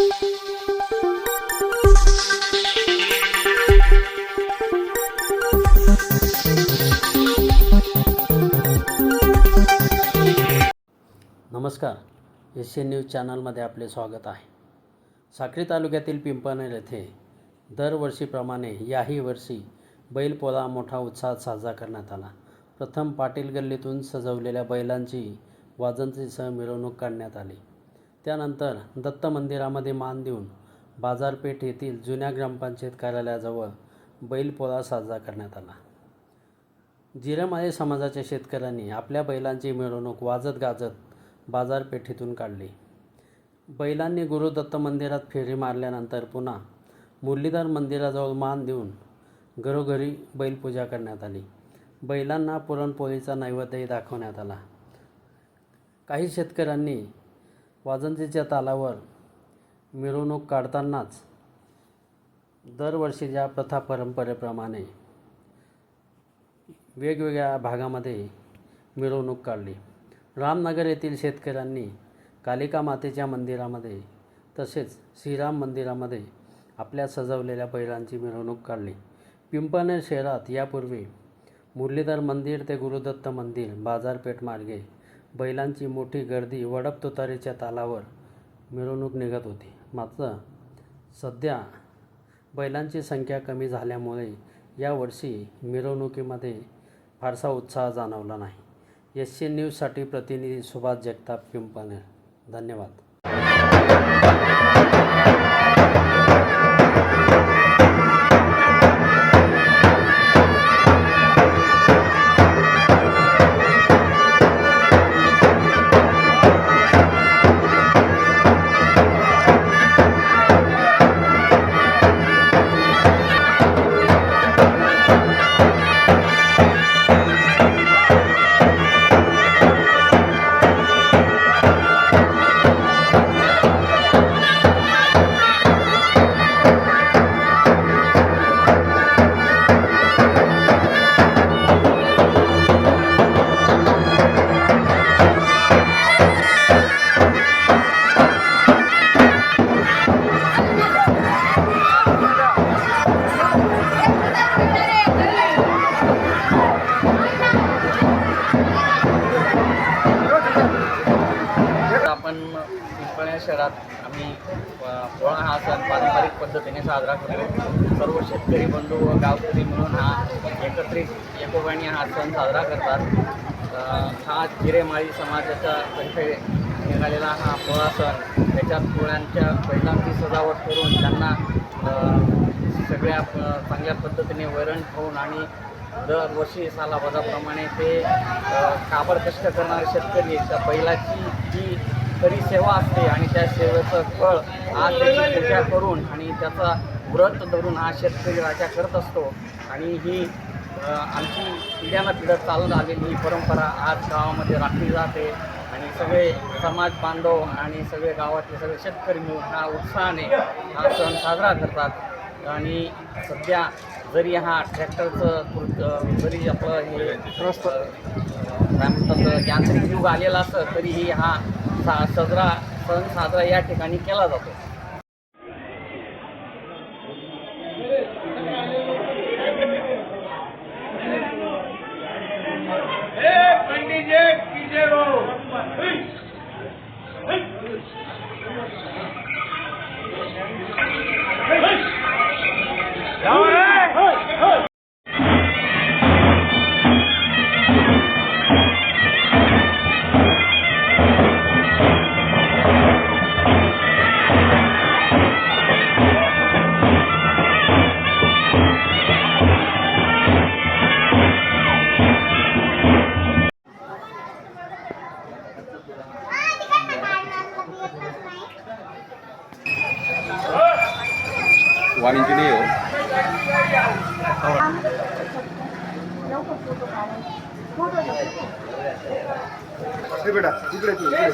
नमस्कार. S N news चॅनलमध्ये आपले स्वागत आहे. साक्री तालुक्यातील पिंपणेर येथे दरवर्षीप्रमाणे याही वर्षी बैलपोळा मोठा उत्साहात साजरा करण्यात आला. प्रथम पाटील गल्लीतून सजवलेल्या बैलांची वाजंत्रीसह मिरवणूक काढण्यात आली. त्यानंतर दत्त मंदिरामध्ये मान देऊन बाजारपेठ येथील जुन्या ग्रामपंचायत कार्यालयाजवळ बैलपोळा साजरा करण्यात आला. जिरमाळे समाजाच्या शेतकऱ्यांनी आपल्या बैलांची मिरवणूक वाजत गाजत बाजारपेठेतून काढली. बैलांनी गुरुदत्त मंदिरात फेरी मारल्यानंतर पुन्हा मुरलीधर मंदिराजवळ मान देऊन घरोघरी बैलपूजा करण्यात आली. बैलांना पुरणपोळीचा नैवेद्यही दाखवण्यात आला. काही शेतकऱ्यांनी वाजंत्रीच्या तालावर मिरवणूक काढतानाच दरवर्षीच्या प्रथा परंपरेप्रमाणे वेगवेगळ्या भागामध्ये मिरवणूक काढली. रामनगर येथील शेतकऱ्यांनी कालिका मातेच्या मंदिरामध्ये तसेच श्रीराम मंदिरामध्ये आपल्या सजवलेल्या बैलांची मिरवणूक काढली. पिंपळनेर शहरात यापूर्वी मुरलीधर मंदिर ते गुरुदत्त मंदिर बाजारपेठ मार्गे बैलांची मोठी गर्दी वडप तुतारीच्या तालावर मिरवणूक निघत होती. मात्र सध्या बैलांची संख्या कमी झाल्यामुळे यावर्षी मिरवणुकीमध्ये फारसा उत्साह जाणवला नाही. एस सी न्यूजसाठी प्रतिनिधी सुभाष जगताप पिंपळनेर. धन्यवाद. पिंपळणे शहरात आम्ही पोळा हा सण पारंपरिक पद्धतीने साजरा करतो. सर्व शेतकरी बंधू व गावकरी मिळून हा एकत्रित एकोपाने हा सण साजरा करतात. हा जिरेमाळी समाजाचा तर्फे निघालेला हा पोळा सण. त्याच्यात पोळ्यांच्या बैलांची सजावट करून त्यांना सगळ्या चांगल्या पद्धतीने वैरण ठेवून आणि दरवर्षी सालाबाजाप्रमाणे ते अ, काबड कष्ट करणारे शेतकरी त्या बैलाची जी खरी सेवा असते आणि त्या सेवेचं फळ आज त्याची पूजा करून आणि त्याचा व्रत धरून हा शेतकरी राजा करत असतो. आणि ही आमची पिढ्यानं पिढ्या चालून आलेली ही परंपरा आज गावामध्ये राखली जाते. आणि सगळे समाज बांधव आणि सगळे गावातले सगळे शेतकरी मिळून हा उत्साहाने हा सण साजरा करतात. आणि सध्या जरी हा ट्रॅक्टरचं जरी आपलं हे काय म्हणतात यांत्रिक युग आलेला असतं तरीही हा सा साजरा सण साजरा या ठिकाणी केला जातो. वाणिज्य नाही हो बेटा इकडे तू इकडे.